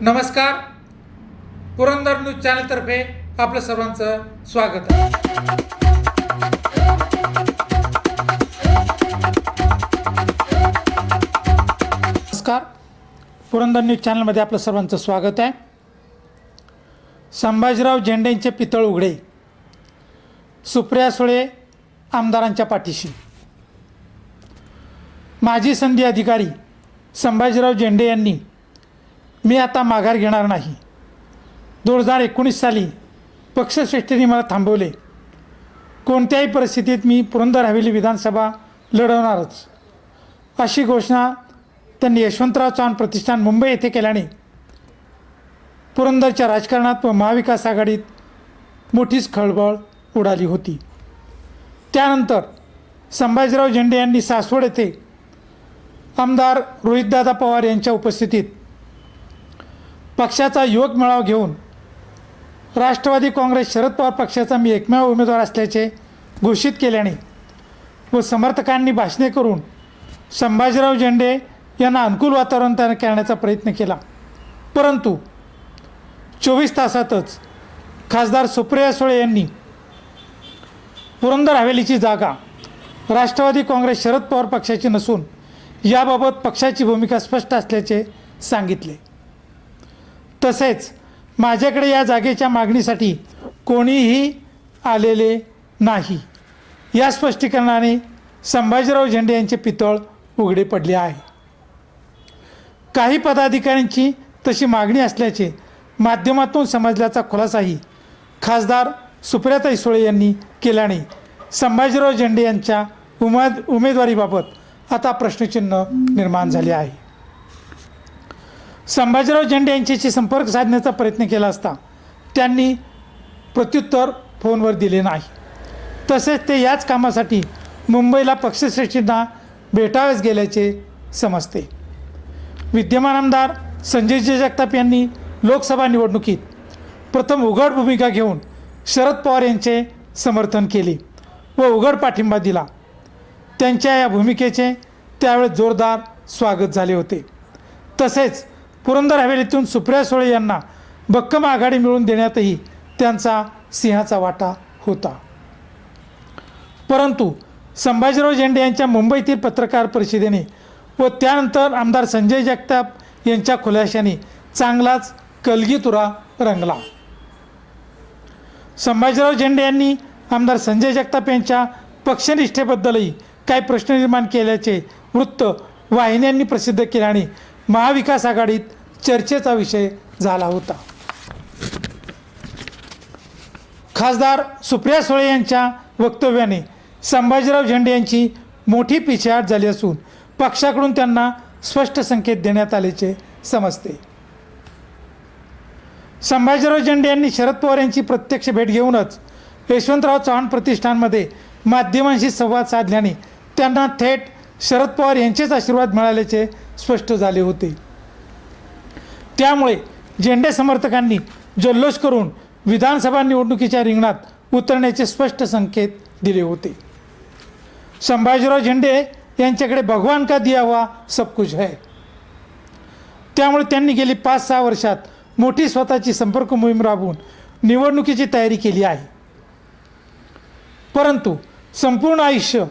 नमस्कार. पुरंदर न्यूज चॅनलतर्फे आपलं सर्वांचं स्वागत आहे. नमस्कार. पुरंदर न्यूज चॅनलमध्ये आपलं सर्वांचं स्वागत आहे. संभाजीराव झेंडेंचे पितळ उघडे. सुप्रिया सुळे आमदारांच्या पाठीशी. माजी संधी अधिकारी संभाजीराव झेंडे यांनी मी आता माघार घेणार नाही. दोन हजार एकोणीस साली पक्षश्रेष्ठींनी मला थांबवले. कोणत्याही परिस्थितीत मी पुरंदर हवेली विधानसभा लढवणारच. अशी घोषणा त्यांनी यशवंतराव चव्हाण प्रतिष्ठान मुंबई येथे केल्याने पुरंदरच्या राजकारणात व महाविकास आघाडीत मोठीच खळबळ उडाली होती. त्यानंतर संभाजीराव झेंडे यांनी सासवड येथे आमदार रोहितदादा पवार यांच्या उपस्थितीत पक्षाचा युवक मेळावा घेऊन राष्ट्रवादी काँग्रेस शरद पवार पक्षाचा मी एकमेव उमेदवार असल्याचे घोषित केल्याने व समर्थकांनी भाषणे करून संभाजीराव झेंडे यांना अनुकूल वातावरण तयार करण्याचा प्रयत्न केला. परंतु चोवीस तासातच खासदार सुप्रिया सुळे यांनी पुरंदर हवेलीची जागा राष्ट्रवादी काँग्रेस शरद पवार पक्षाची नसून याबाबत पक्षाची भूमिका स्पष्ट असल्याचे सांगितले. तसेच माझ्याकडे या जागेच्या मागणीसाठी कोणीही आलेले नाही. या स्पष्टीकरणाने संभाजीराव झेंडे यांचे पितळ उघडे पडले आहे. काही पदाधिकाऱ्यांची तशी मागणी असल्याचे माध्यमातून समजल्याचा खुलासाही खासदार सुप्रियाताई सुळे यांनी केल्याने संभाजीराव झेंडे यांच्या उमेद उमेदवारीबाबत आता प्रश्नचिन्ह निर्माण झाले आहे. संभाजीराव झेंडे यांच्याशी संपर्क साधण्याचा प्रयत्न केला असता त्यांनी प्रत्युत्तर फोनवर दिले नाही. तसेच ते याच कामासाठी मुंबईला पक्षश्रेष्ठींना भेटावेच गेल्याचे समजते. विद्यमान आमदार संजयजी जगताप यांनी लोकसभा निवडणुकीत प्रथम उघड भूमिका घेऊन शरद पवार यांचे समर्थन केले व उघड पाठिंबा दिला. त्यांच्या या भूमिकेचे त्यावेळेस जोरदार स्वागत झाले होते. तसेच पुरंदर हवेलीतून सुप्रिया सुळे यांना भक्कम आघाडी मिळवून देण्यातही त्यांचा सिंहाचा वाटा होता. परंतु संभाजीराव झेंडे यांच्या मुंबईतील पत्रकार परिषदेने व त्यानंतर आमदार संजय जगताप यांच्या खुलाशाने चांगलाच कलगीतुरा रंगला. संभाजीराव झेंडे यांनी आमदार संजय जगताप यांच्या पक्षनिष्ठेबद्दलही काही प्रश्न निर्माण केल्याचे वृत्त वाहिन्यांनी प्रसिद्ध केल्याने महाविकास आघाडीत चर्चेचा विषय झाला होता. खासदार सुप्रिया सुळे यांच्या वक्तव्याने संभाजीराव झेंडे यांची मोठी पिछेहाट झाली असून पक्षाकडून त्यांना स्पष्ट संकेत देण्यात आल्याचे समजते. संभाजीराव झेंडे यांनी शरद पवार यांची प्रत्यक्ष भेट घेऊनच यशवंतराव चव्हाण प्रतिष्ठानमध्ये माध्यमांशी संवाद साधल्याने त्यांना थेट शरद पवार यांचेच आशीर्वाद मिळाल्याचे स्पष्ट झाले होते. त्यामुळे झेंडे समर्थकांनी जल्लोष करून विधानसभा निवडणुकीच्या रिंगणात उतरण्याचे स्पष्ट संकेत दिले होते. संभाजीराव झेंडे यांच्याकडे भगवान का दिया हुआ सब कुछ है. त्यामुळे त्यांनी गेली पाच सहा वर्षात मोठी स्वतःची संपर्क मोहीम राबवून निवडणुकीची तयारी केली आहे. परंतु संपूर्ण आयुष्य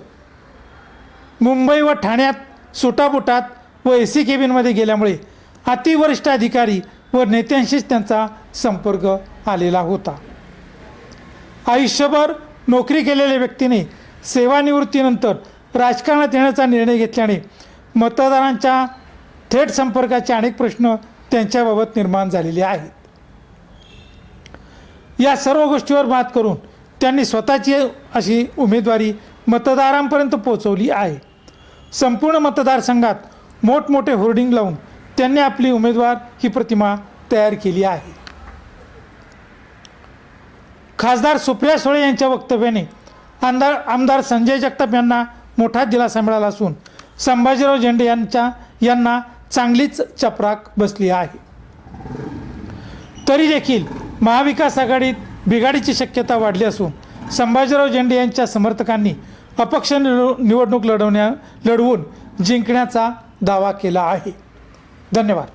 मुंबई व ठाण्यात सुटाबुटात व ए सी केबिनमध्ये गेल्यामुळे अतिवरिष्ठ अधिकारी व नेत्यांशीच त्यांचा संपर्क आलेला होता. आयुष्यभर नोकरी केलेल्या व्यक्तीने सेवानिवृत्तीनंतर राजकारणात येण्याचा निर्णय घेतल्याने मतदारांच्या थेट संपर्काचे अनेक प्रश्न त्यांच्याबाबत निर्माण झालेले आहेत. या सर्व गोष्टीवर मात करून त्यांनी स्वतःची अशी उमेदवारी मतदारांपर्यंत पोहोचवली आहे. संपूर्ण मतदारसंघात मोठमोठे होर्डिंग लावून त्यांनी आपली उमेदवार ही प्रतिमा तयार केली आहे. खासदार सुप्रिया सुळे यांच्या वक्तव्याने आमदार आमदार संजय जगताप यांना मोठा दिलासा मिळाला असून संभाजीराव झेंडे यांच्या यांना चांगलीच चपराक बसली आहे. तरी देखील महाविकास आघाडीत बिघाडीची शक्यता वाढली असून संभाजीराव झेंडे यांच्या समर्थकांनी अपक्ष निव निवडणूक लढवण्या लढवून जिंकण्याचा दावा केला आहे. धन्यवाद.